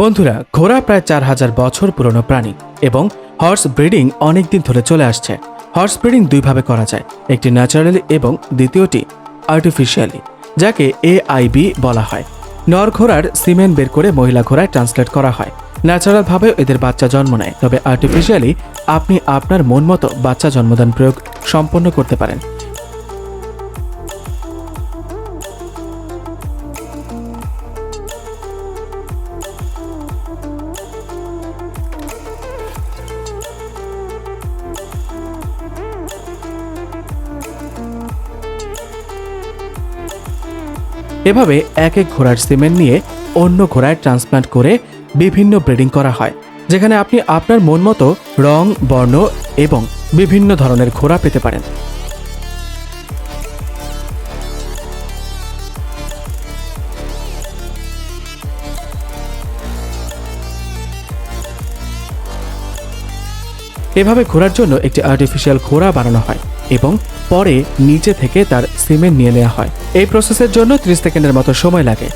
বন্ধুরা, ঘোড়া প্রায় চার হাজার বছর পুরনো প্রাণী এবং হর্স ব্রিডিং অনেক দিন ধরে চলে আসছে। হর্স ব্রিডিং দুইভাবে করা যায়, একটি ন্যাচারালি এবং দ্বিতীয়টি আর্টিফিশিয়ালি যাকে এআইবি বলা হয়। নর ঘোড়ার সিমেন্ট বের করে মহিলা ঘোড়ায় ট্রান্সলেট করা হয়। ন্যাচারালভাবে এদের বাচ্চা জন্ম নেয়, তবে আর্টিফিশিয়ালি আপনি আপনার মন মতো বাচ্চা জন্মদান প্রয়োগ সম্পন্ন করতে পারেন। এভাবে এক এক ঘোড়ার সিমেন্ট নিয়ে অন্য ঘোড়ায় ট্রান্সপ্লান্ট করে বিভিন্ন ব্রিডিং করা হয়, যেখানে আপনি আপনার মন মতো রং, বর্ণ এবং বিভিন্ন ধরনের ঘোড়া পেতে পারেন। এভাবে ঘোড়ার জন্য একটি আর্টিফিশিয়াল ঘোড়া বানানো হয়। এবং পরে নিচে থেকে তার সিমেন্ট নিয়ে নেওয়া হয়। এই প্রসেসের জন্য ত্রিশ সেকেন্ডের মতো সময় লাগে।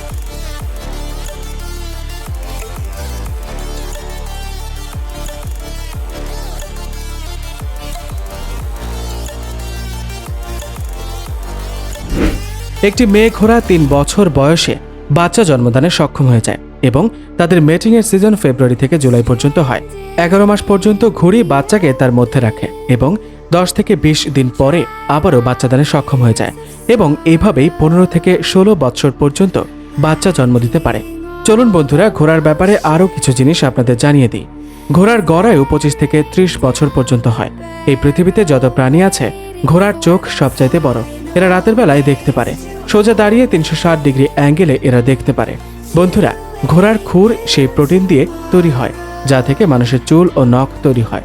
একটি মেয়ে ঘোড়া তিন বছর বয়সে বাচ্চা জন্মদানে সক্ষম হয়ে যায় এবং তাদের মেটিংয়ের সিজন ফেব্রুয়ারি থেকে জুলাই পর্যন্ত হয়। এগারো মাস পর্যন্ত ঘুড়ি বাচ্চাকে তার মধ্যে রাখে এবং দশ থেকে বিশ দিন পরে আবারও বাচ্চা বাচ্চাদানে সক্ষম হয়ে যায় এবং এইভাবেই পনেরো থেকে ষোলো বছর পর্যন্ত বাচ্চা জন্ম দিতে পারে। চলুন বন্ধুরা, ঘোড়ার ব্যাপারে আরও কিছু জিনিস আপনাদের জানিয়ে দিই। ঘোড়ার গড়ায়ু পঁচিশ থেকে ত্রিশ বছর পর্যন্ত হয়। এই পৃথিবীতে যত প্রাণী আছে, ঘোড়ার চোখ সবচাইতে বড়। এরা রাতের বেলায় দেখতে পারে। সোজা দাঁড়িয়ে তিনশো ষাট ডিগ্রি অ্যাঙ্গেলে এরা দেখতে পারে। বন্ধুরা, ঘোড়ার খুর সেই প্রোটিন দিয়ে তৈরি হয়, যা থেকে মানুষের চুল ও নখ তৈরি হয়।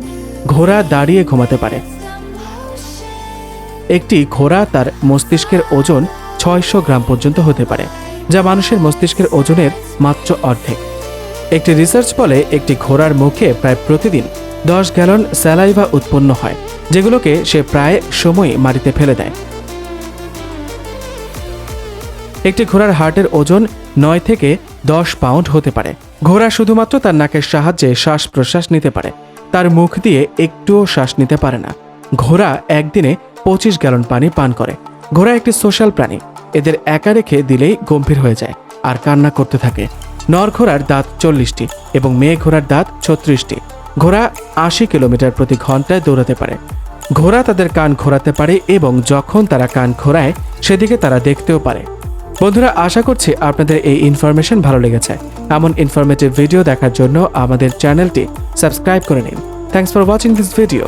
ঘোড়া দাঁড়িয়ে ঘুমাতে পারে। একটি ঘোড়া তার মস্তিষ্কের ওজন ছয়শো গ্রাম পর্যন্ত হতে পারে, যা মানুষের মস্তিষ্কের ওজনের মাত্র অর্ধেক। একটি রিসার্চ বলে একটি ঘোড়ার মুখে প্রায় প্রতিদিন দশ গ্যালন স্যালাইভা উৎপন্ন হয়, যেগুলোকে সে প্রায় সময় মাটিতে ফেলে দেয়। একটি ঘোড়ার হার্টের ওজন নয় থেকে দশ পাউন্ড হতে পারে। ঘোড়া শুধুমাত্র তার নাকের সাহায্যে শ্বাস প্রশ্বাস নিতে পারে, তার মুখ দিয়ে একটুও শ্বাস নিতে পারে না। ঘোড়া একদিনে পঁচিশ গ্যালন পানি পান করে। ঘোড়া একটি সোশ্যাল প্রাণী। এদের একা রেখে দিলেই গম্ভীর হয়ে যায় আর কান্না করতে থাকে। নর ঘোড়ার দাঁত চল্লিশটি এবং মেয়ে ঘোড়ার দাঁত ছত্রিশটি। ঘোড়া আশি কিলোমিটার প্রতি ঘন্টায় দৌড়াতে পারে। ঘোড়া তাদের কান ঘোরাতে পারে এবং যখন তারা কান ঘোরায়, সেদিকে তারা দেখতেও পারে। বন্ধুরা, আশা করছি আপনাদের এই ইনফরমেশন ভালো লেগেছে। এমন ইনফরমেটিভ ভিডিও দেখার জন্য আমাদের চ্যানেলটি সাবস্ক্রাইব করে নিন। Thanks for watching this video